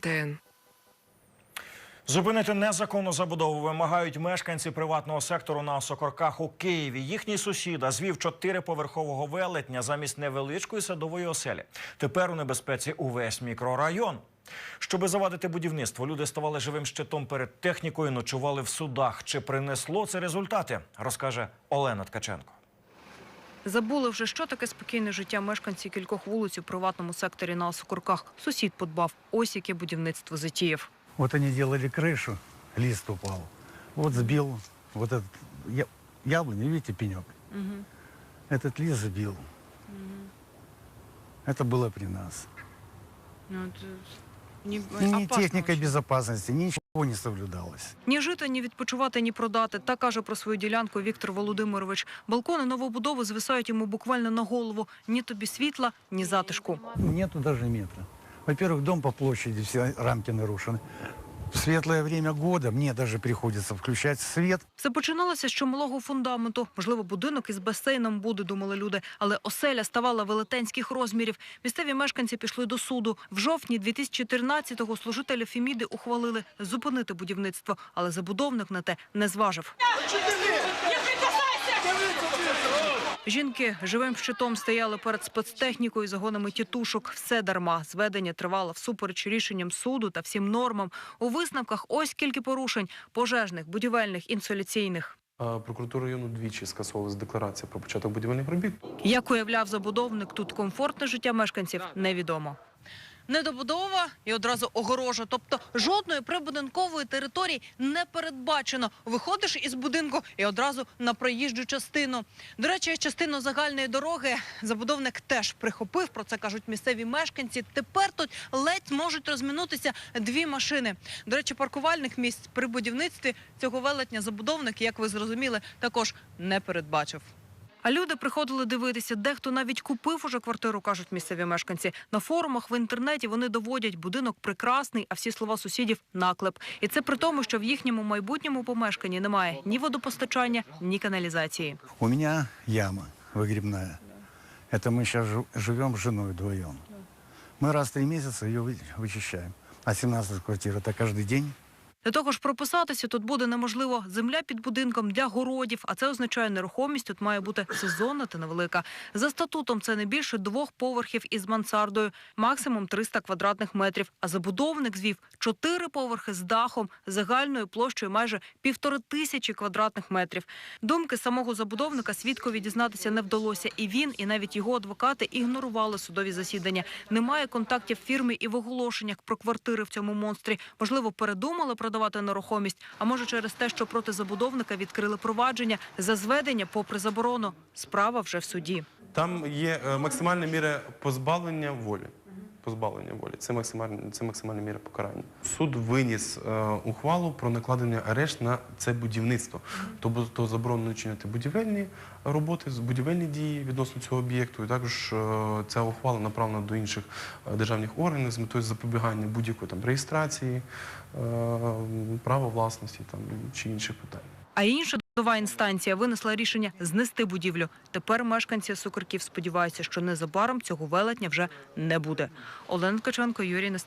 ТН. Зупинити незаконну забудову вимагають мешканці приватного сектору на Сокорках у Києві. Їхній сусід звів чотириповерхового велетня замість невеличкої садової оселі. Тепер у небезпеці увесь мікрорайон. Щоби завадити будівництво, люди ставали живим щитом перед технікою, ночували в судах. Чи принесло це результати? Розкаже Олена Ткаченко. Забули вже, що таке спокійне життя мешканців кількох вулиць у приватному секторі на Осокорках. Сусід подбав. Ось яке будівництво затіяв. Вот они делали крышу, лист упал. Вот сбил вот этот я, яблоню, видите, пенек. Этот лист сбил. Это было при нас. Ну, Ні, Ни техника безопасности, ничего не соблюдалось. Ні жити, ні відпочивати, ні продати. Так каже про свою ділянку Віктор Володимирович. Балкони новобудови звисають йому буквально на голову. Ні тобі світла, ні затишку. Нету навіть метра. Во-первых, дом по площади, всі рамки нарушены. В світле время года мені даже приходиться включати світ. Все починалося з чималого фундаменту. Можливо, будинок із басейном буде, думали люди. Але оселя ставала велетенських розмірів. Місцеві мешканці пішли до суду. В жовтні 2014-го служителі Фіміди ухвалили зупинити будівництво, але забудовник на те не зважив. Жінки живим щитом стояли перед спецтехнікою, загонами тітушок. Все дарма. Зведення тривало всупереч рішенням суду та всім нормам. У висновках ось скільки порушень – пожежних, будівельних, інсоляційних. Прокуратура району двічі скасовувалась декларація про початок будівельних робіт. Як уявляв забудовник, тут комфортне життя мешканців невідомо. Недобудова і одразу огорожа, тобто жодної прибудинкової території не передбачено. Виходиш із будинку і одразу на проїжджу частину. До речі, частину загальної дороги забудовник теж прихопив. Про це кажуть місцеві мешканці. Тепер тут ледь можуть розминутися дві машини. До речі, паркувальних місць при будівництві цього велетня забудовник, як ви зрозуміли, також не передбачив. А люди приходили дивитися, дехто навіть купив уже квартиру, кажуть місцеві мешканці. На форумах в інтернеті вони доводять, будинок прекрасний, а всі слова сусідів наклеп. І це при тому, що в їхньому майбутньому помешканні немає ні водопостачання, ні каналізації. У меня яма выгребная. Это мы сейчас живем с женой вдвоем. Мы раз в три месяца ее вы- вычищаем. А 17 квартир это каждый день. До того ж, прописатися тут буде неможливо. Земля під будинком для городів, а це означає нерухомість тут має бути сезонна та невелика. За статутом це не більше двох поверхів із мансардою, максимум 300 квадратних метрів. А забудовник звів чотири поверхи з дахом загальною площею майже півтори тисячі квадратних метрів. Думки самого забудовника свідкові дізнатися не вдалося. І він, і навіть його адвокати ігнорували судові засідання. Немає контактів фірми і в оголошеннях про квартири в цьому монстрі. Можливо, передумали продавати нерухомість, а може через те, що проти забудовника відкрили провадження за зведення попри заборону. Справа вже в суді. Там є е, максимальна міра позбавлення волі. Позбавлення волі. Це максимальна, це максимальна міра покарання. Суд виніс е, ухвалу про накладення арешт на це будівництво. Тобто то заборонено чинити будівельні роботи, будівельні дії відносно цього об'єкту. І також е, ця ухвала направлена до інших е, державних органів з метою запобігання будь-якої там реєстрації, е, права власності там, чи інших питань. А інша судова інстанція винесла рішення знести будівлю. Тепер мешканці Сукарків сподіваються, що незабаром цього велетня вже не буде. Олена Ткаченко, Юрій Нестеренко.